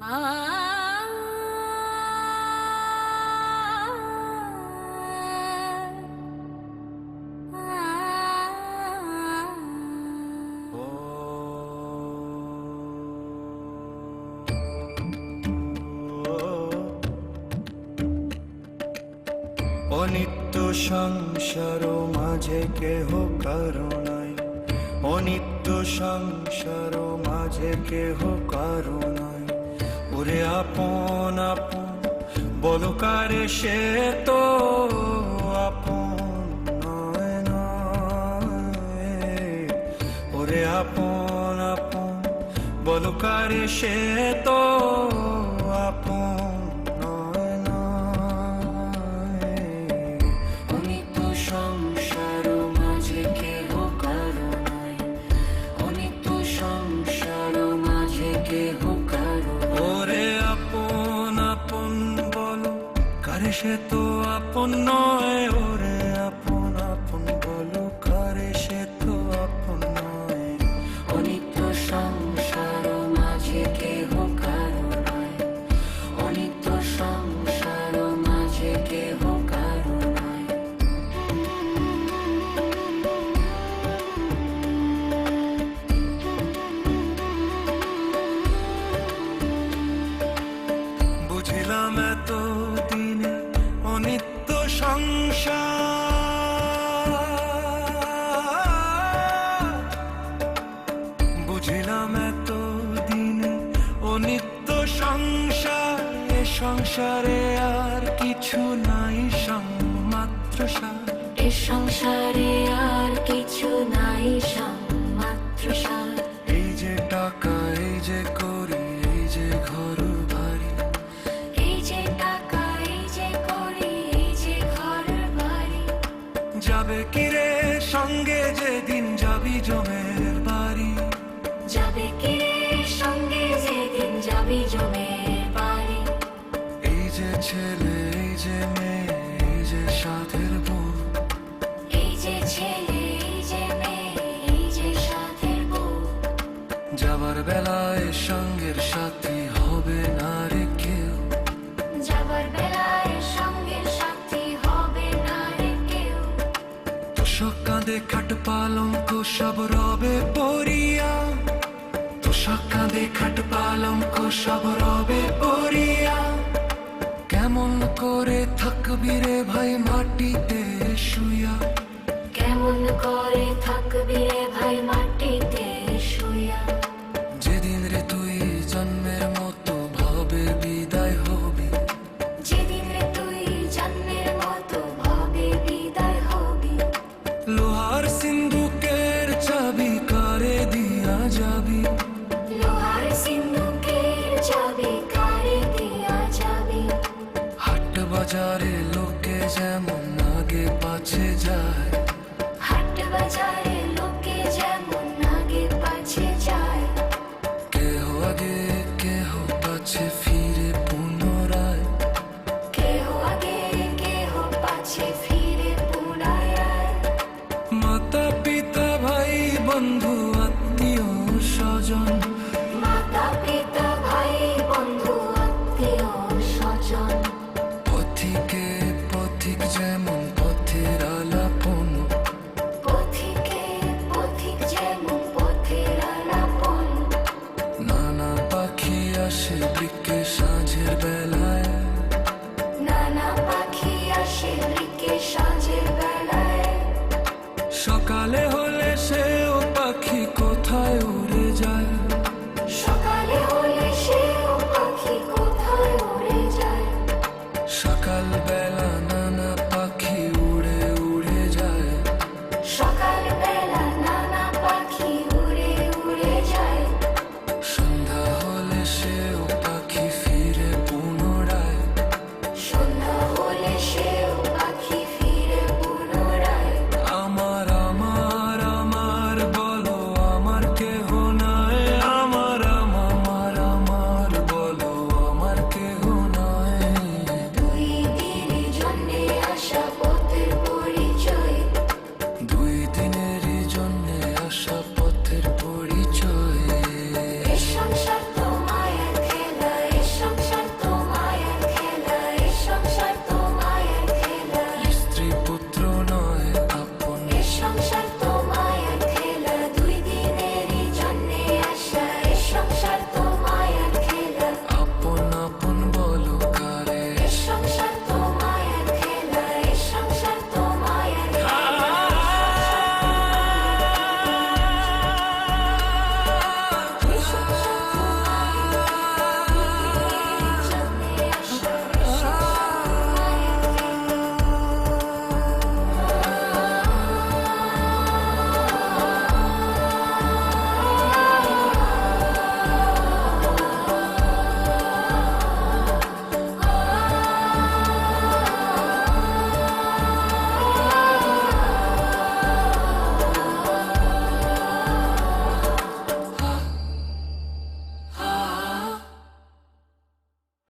অনিত্য সংসার মাঝে কেহ কারণাই অনিত্য সংসার মাঝে কেহ কারণাই ওরে আপন আপন বলকারে সে তো আপন ওরে আপন আপন বলকারে সে তো আপন সে তো আপন নয় ওরে সংসারে আর কিছু নাই মাত্র সার। এ সংসারে আর কিছু নাই মাত্র সার। এই যে টাকা এই যে করি এই যে ঘর বাড়ি। এই যে টাকা এই যে করি এই যে ঘর বাড়ি। যাবে কিরে সঙ্গে যেদিন যাবি জমের বাড়ি? যাবে কি রে সঙ্গে যেদিন যাবি জমের ছেলে এই যে মেয়ে এই যে সাথের বউ এই যে ছেলে এই যে মেয়ে এই যে সাথের বউ যাবার বেলায় সঙ্গের সাথী হবে না রে কেউ। যাবার বেলায় সঙ্গের সাথী হবে না রে কেউ। তোষক কাঁধে খাট পালঙ্ক সব রবে পরিয়া। তোষক কাঁধে খাট পালঙ্ক সব রবে পরিয়া। কেমন করে থাকবি রে ভাই মাটিতে শুয়া কেমন করে থাকবি রে ভাই মাটিতে শুয়া যেদিন রে তুই জন্মের মতো ভাবে বিদায় হবি। যেদিন রে তুই জন্মের মতো ভাবে বিদায় হবি। লোহার সিন্ধুকের চাবি কারে দিয়া যাবি? লোহার সিন্ধুকের চাবি বাজারে লোকে যেমন আগে পাছে যায়। সকালে হয়